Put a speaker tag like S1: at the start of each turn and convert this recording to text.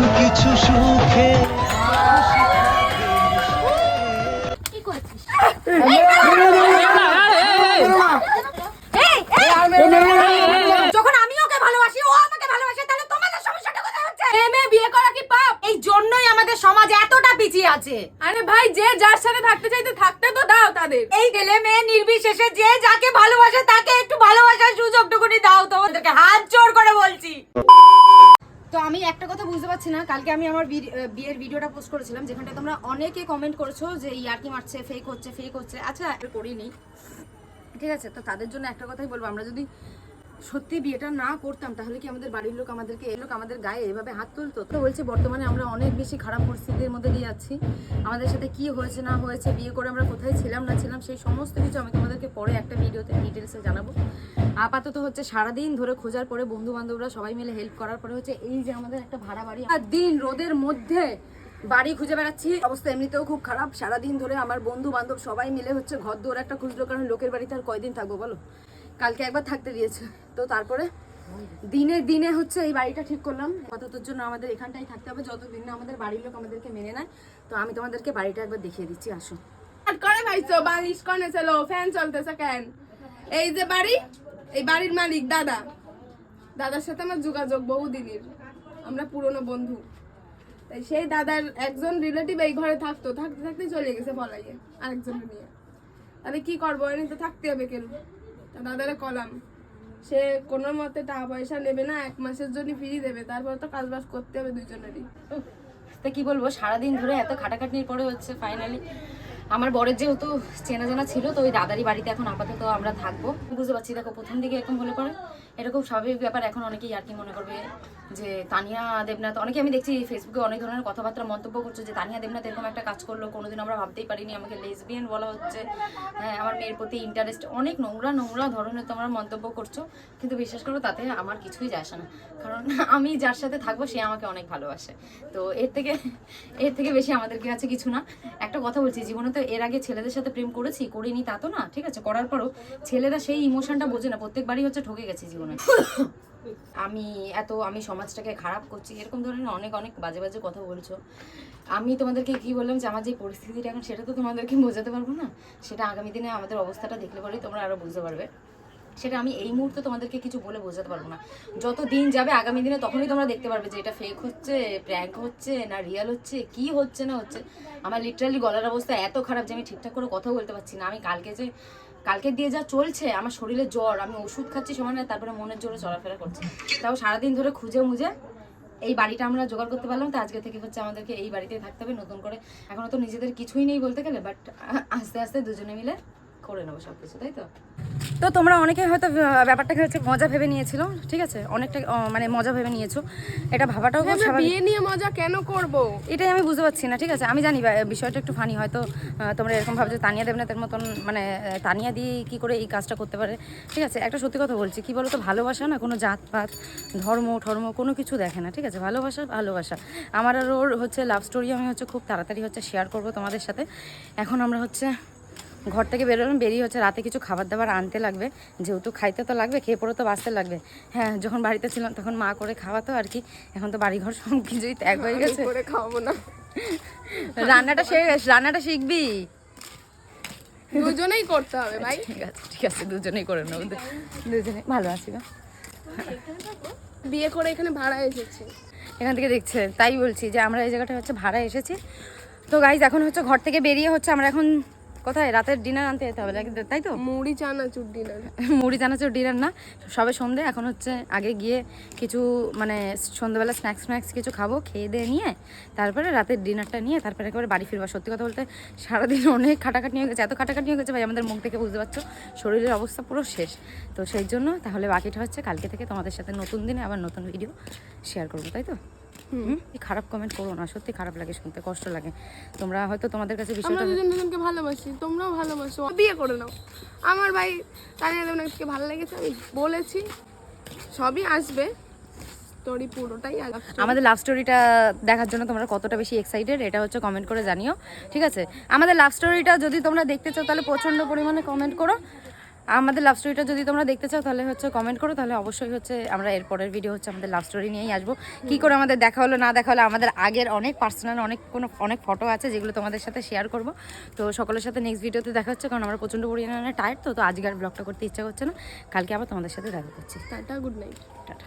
S1: কিছু কিছু সুখে।
S2: যখন আমি ওকে ভালোবাসি ও আমাকে ভালোবাসে তাহলে তোমাদের সমস্যাটা কোথায় হচ্ছে? মেয়ে বিয়ে করা কি পাপ? এই জন্যই আমাদের সমাজ এতটা পিছিয়ে আছে।
S3: আরে ভাই যে যার সাথে থাকতে চাইতে থাকতে তো দাও তাদের।
S2: এই ছেলে মেয়ে নির্বিশেষে যে যাকে ভালোবাসে তাকে একটু ভালোবাসার সুযোগটুকুনি দাও তোমাদেরকে। হাত জোর করে বলছি। একটা কথা বুঝতে পারছি না। কালকে আমি আমার বিয়ের ভিডিওটা পোস্ট করেছিলাম যেখানটা তোমরা অনেকে কমেন্ট করেছ যে ইয়ার্কি মারছে ফেক হচ্ছে ফেক হচ্ছে। আচ্ছা করিনি। ঠিক আছে, তো তাদের জন্য একটা কথাই বলব। আমরা যদি সত্যি বিয়েটা না করতাম, তাহলে কি আমাদের বাড়ির লোক আমাদেরকে, এই লোক আমাদের গায়ে এভাবে হাত তুলতো? তো বলছি, বর্তমানে আমরা অনেক বেশি খারাপ পরিস্থিতির মধ্যে দিয়ে যাচ্ছি। আমাদের সাথে কি হয়েছে, না হয়েছে, বিয়ে করে আমরা কোথায় ছিলাম, না ছিলাম, সেই সমস্ত কিছু আমি তোমাদেরকে পরে একটা ভিডিওতে ডিটেলসে জানাব। আপাতত হচ্ছে সারাদিন ধরে খোঁজার পরে বন্ধু বান্ধবরা সবাই মিলে হেল্প করার পরে হচ্ছে এই যে আমাদের একটা ভাড়া বাড়ি। আর দিন রোদের মধ্যে বাড়ি খুঁজে বেড়াচ্ছি। অবস্থা এমনিতেও খুব খারাপ। সারাদিন ধরে আমার বন্ধু বান্ধব সবাই মিলে হচ্ছে ঘর দৌড় একটা খুঁজলো, কারণ লোকের বাড়িতে আর কয়দিন থাকব বলো? কালকে একবার থাকতে দিয়েছে। তো তারপরে দিনে দিনে হচ্ছে এই বাড়িটা ঠিক করলাম। আপাততর জন্য আমাদের এখানটাই থাকতে হবে। যতদিন না আমাদের বাড়ির লোক আমাদেরকে মেনে নেয়, তো আমি তোমাদেরকে বাড়িটা একবার দেখিয়ে দিচ্ছি, আসো।
S3: করে ভাইছো বালিশ কনে ছিল ফ্যান চলতেছে কেন? এই যে বাড়ি, এই বাড়ির মালিক দাদা। দাদার সাথে আমার যোগাযোগ বহুদিনের। আমরা পুরনো বন্ধু। তাই সেই দাদার একজন রিলেটিভ এই ঘরে থাকতো। থাকতে থাকতে চলে গেছে পলাইয়ে আরেকজন নিয়ে। তাহলে কি করব? এনে তো থাকতে হবে কেন? দাদারে কলাম। সে কোনো মতে টাকা পয়সা নেবে না, এক মাসের জন্য ফ্রি দেবে। তারপর তো কাজ বাজ করতে হবে দুজনেরই
S2: তা কি বলব, সারাদিন ধরে এত খাটাখাটনির পরে হচ্ছে ফাইনালি আমার বরের যেহেতু চেনা জানা ছিল, তো ওই দাদারই বাড়িতে এখন আপাতত আমরা থাকব। বুঝতে পারছি, দেখো প্রথম দিকে এরকম হলে পরে এরকম স্বাভাবিক ব্যাপার, এখন অনেকেই আর কি মনে করবে যে তানিয়া দেবনাথ, অনেকে আমি দেখছি ফেসবুকে অনেক ধরনের কথাবার্তা, মন্তব্য করছে যে তানিয়া দেবনাথ এরকম একটা কাজ করল, কোনোদিন আমরা ভাবতেই পারিনি, আমাকে লেসবিয়ান বলা হচ্ছে। হ্যাঁ আমার মেয়ের প্রতি ইন্টারেস্ট অনেক নোংরা নোংরা ধরনের তোমরা মন্তব্য করছ, কিন্তু বিশ্বাস করো তাতে আমার কিছুই যায় আসে না। কারণ আমি যার সাথে থাকব, সে আমাকে অনেক ভালোবাসে। তো এর থেকে এর থেকে বেশি আমাদের কাছে কিছু না। একটা কথা বলছি জীবনে তো এর আগে ছেলেদের সাথে প্রেম করেছি, করিনি তা তো না, ঠিক আছে? করার পরও ছেলেরা সেই ইমোশনটা বোঝে না, প্রত্যেকবারই হচ্ছে ঠকে গেছে জীবনে। আমি এত, আমি সমাজটাকে খারাপ করছি, এরকম ধরনের অনেক অনেক বাজে বাজে কথা বলছো। আমি তোমাদেরকে কি বললাম যে, আমার যে পরিস্থিতিটা এখন, সেটা তো তোমাদেরকে বোঝাতে পারব না? সেটা আগামী দিনে আমাদের অবস্থাটা দেখলে পরেই তোমরা আরও বুঝতে পারবে। সেটা আমি এই মুহূর্তে তোমাদেরকে কিছু বলে বোঝাতে পারব না। যত দিন যাবে, আগামী দিনে তখনই তোমরা দেখতে পারবে যে এটা ফেক হচ্ছে প্র্যাঙ্ক হচ্ছে, না রিয়াল হচ্ছে, কি হচ্ছে, না হচ্ছে। আমার লিটারালি গলার অবস্থা এত খারাপ যে আমি ঠিকঠাক করে কথা বলতে পারছি না। আমি কালকে যে, কালকে দিয়ে যা চলছে, আমার শরীরে জ্বর, আমি ওষুধ খাচ্ছি সময় না, তারপরে মনের জোরে চলাফেরা করছি। তাও সারাদিন ধরে খুঁজে মুজে এই বাড়িটা আমরা জোগাড় করতে পারলাম, তো আজকে থেকে হচ্ছে আমাদেরকে এই বাড়িতেই থাকতে হবে, নতুন করে। এখনও তো নিজেদের কিছুই নেই বলতে গেলে বাট আস্তে আস্তে দুজনে মিলে করে নেব সব কিছু তাই তো? তো তোমরা অনেকে হয়তো ব্যাপারটাকে হচ্ছে মজা ভেবে নিয়েছিল ঠিক আছে? অনেকটা মানে মজা ভেবে নিয়েছো। এটা ভাবাটাও খুব
S3: বিয়ে নিয়ে মজা কেন করব?
S2: এটাই আমি বুঝতে পারছি না ঠিক আছে? আমি জানি বিষয়টা একটু ফানি হয়তো তোমরা এরকম ভাবছ তানিয়া দেবনাথের মতন মানে তানিয়া দিয়ে কি করে এই কাজটা করতে পারে? ঠিক আছে একটা সত্যি কথা বলছি কি বলো তো ভালোবাসা না কোনো জাত পাত ধর্ম ঠর্ম কোনো কিছু দেখে না ঠিক আছে? ভালোবাসা ভালোবাসা। আমার আর ওর হচ্ছে লাভ স্টোরি আমি হচ্ছে খুব তাড়াতাড়ি হচ্ছে শেয়ার করব তোমাদের সাথে। এখন আমরা হচ্ছে ঘর থেকে বেরোলাম বেরিয়ে হচ্ছে রাতে কিছু খাবার দাবার আনতে লাগবে। যেহেতু খাইতে তো লাগবে খেয়ে পরে তো বাঁচতে লাগবে। হ্যাঁ যখন বাড়িতে ছিলাম তখন মা করে খাওয়াতো আর কি। এখন তো বাড়িঘর সব কিছুই ত্যাগ হয়ে গেছে।
S3: করে খাওয়াবো না।
S2: রান্নাটা শেখ রান্নাটা শিখবি?
S3: দুজনেই করতে হবে ভাই।
S2: ঠিক আছে ঠিক আছে দুজনেই করে নেব। দুজনে ভালো আছি গো।
S3: বিয়ে করে এখানে ভাড়া এসেছি।
S2: এখান থেকে দেখছে তাই বলছি যে আমরা এই জায়গাটা হচ্ছে ভাড়া এসেছি। তো গাইজ এখন হচ্ছে ঘর থেকে বেরিয়ে হচ্ছে আমরা এখন কোথায়? রাতের ডিনার আনতে যেতে হবে? তাই তো?
S3: মুড়ি চানাচুর ডিনার
S2: মুড়ি চানাচুর ডিনার না? সবে সন্ধে এখন হচ্ছে আগে গিয়ে কিছু মানে সন্ধ্যেবেলা স্ন্যাক্স স্ন্যাক্স কিছু খাব খেয়ে দিয়ে নিয়ে তারপরে রাতের ডিনারটা নিয়ে তারপরে একেবারে বাড়ি ফিরবো। সত্যি কথা বলতে সারাদিন অনেক খাটাখাটনি হয়ে গেছে। এত খাটাখাটনি হয়ে গেছে ভাই আমাদের মুখ থেকে বুঝতে পারছ? শরীরের অবস্থা পুরো শেষ। তো সেই জন্য তাহলে বাকিটা হচ্ছে কালকে থেকে তোমাদের সাথে নতুন দিনে আবার নতুন ভিডিও শেয়ার করব তাই তো? খারাপ কমেন্ট করো না সত্যি খারাপ লাগে শুনতে কষ্ট লাগে। তোমরা হয়তো তোমাদের কাছে
S3: আমরা
S2: বিষয়টা
S3: দুজন দুজনকে ভালোবাসি তোমরাও ভালোবাসো। বিয়ে করে নাও। আমার ভাই তানিয়া দেবনাথকে ভালো লেগেছে আমি বলেছি সবই আসবে। স্টোরি পুরোটাই
S2: আমাদের লাভ স্টোরিটা দেখার জন্য তোমরা কতটা বেশি এক্সাইটেড এটা হচ্ছে কমেন্ট করে জানিও ঠিক আছে? আমাদের লাভ স্টোরিটা যদি তোমরা দেখতে চাও তাহলে প্রচণ্ড পরিমাণে কমেন্ট করো। আমাদের লাভ স্টোরিটা যদি তোমরা দেখতে চাও তাহলে হচ্ছে কমেন্ট করো তাহলে অবশ্যই হচ্ছে আমরা এরপরের ভিডিও হচ্ছে আমাদের লাভ স্টোরি নিয়েই আসব। কি করে আমাদের দেখা হলো না দেখা হলো আমাদের আগের অনেক পার্সোনাল অনেক কোনো অনেক ফটো আছে যেগুলো তোমাদের সাথে শেয়ার করব। তো সকলের সাথে নেক্সট ভিডিওতে দেখা হচ্ছে কারণ আমরা প্রচণ্ড পরিমাণে টায়ার্ড তো তো আজকে আর ব্লগটা করতে ইচ্ছা করছে না। কালকে আবার তোমাদের সাথে দেখা করছি।
S3: Tata good night
S2: tata.